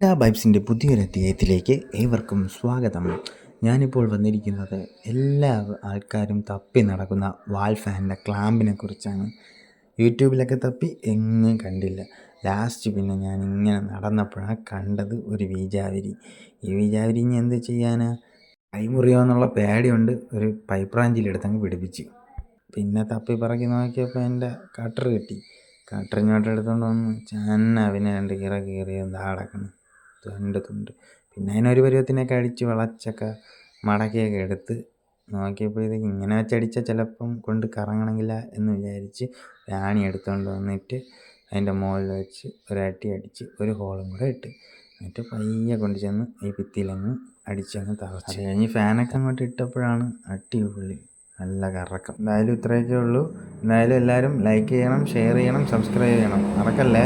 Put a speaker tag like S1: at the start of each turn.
S1: ഡാ ബൈബ്സിന്റെ പുതിയൊരു അധ്യായത്തിലേക്ക് ഏവർക്കും സ്വാഗതം. ഞാനിപ്പോൾ വന്നിരിക്കുന്നത് എല്ലാ ആൾക്കാരും തപ്പി നടക്കുന്ന വാൾ ഫാനിന്റെ ക്ലാമ്പിനെ കുറിച്ചാണ്. യൂട്യൂബിലൊക്കെ തപ്പി എങ്ങും കണ്ടില്ല. ലാസ്റ്റ് പിന്നെ ഞാൻ ഇങ്ങനെ നടന്നപ്പോഴാണ് കണ്ടത് ഒരു വീജാവിരി. ഈ വീജാവിരി ഇനി എന്ത് ചെയ്യാനാ? കൈമുറിയോ എന്നുള്ള പേടിയുണ്ട്. ഒരു പൈപ്പ് അങ്ങ് പിടിപ്പിച്ച്. പിന്നെ തപ്പി പറക്കി നോക്കിയപ്പോൾ എന്റെ കട്ടർ കിട്ടി. എടുത്തുകൊണ്ട് വന്ന് ചന്ന പിന്നെ രണ്ട് കീറ കീറിയ എന്താ തുണ്ട് പിന്നെ അതിനൊരു പരുവത്തിനൊക്കെ അടിച്ച് വളച്ചൊക്കെ മടക്കിയൊക്കെ എടുത്ത് നോക്കിയപ്പോഴത്തേക്ക് ഇങ്ങനെ വെച്ചടിച്ചാൽ ചിലപ്പം കൊണ്ട് കറങ്ങണമെങ്കില്ല എന്ന് വിചാരിച്ച് ആണി എടുത്തുകൊണ്ട് വന്നിട്ട് അതിന്റെ മുകളിൽ വെച്ച് ഒരട്ടി അടിച്ച് ഒരു ഹോളും കൂടെ ഇട്ട് എന്നിട്ട് പയ്യെ കൊണ്ട് ചെന്ന് ഈ ഭിത്തിയിലങ്ങ് അടിച്ചങ്ങ് തറച്ച് കഴിഞ്ഞ് ഫാനൊക്കെ അങ്ങോട്ട് ഇട്ടപ്പോഴാണ് അട്ടി പുള്ളി നല്ല കറക്കം. എന്തായാലും ഇത്രയൊക്കെ ഉള്ളൂ. എന്തായാലും എല്ലാവരും ലൈക്ക് ചെയ്യണം ഷെയർ ചെയ്യണം സബ്സ്ക്രൈബ് ചെയ്യണം. മറക്കല്ലേ?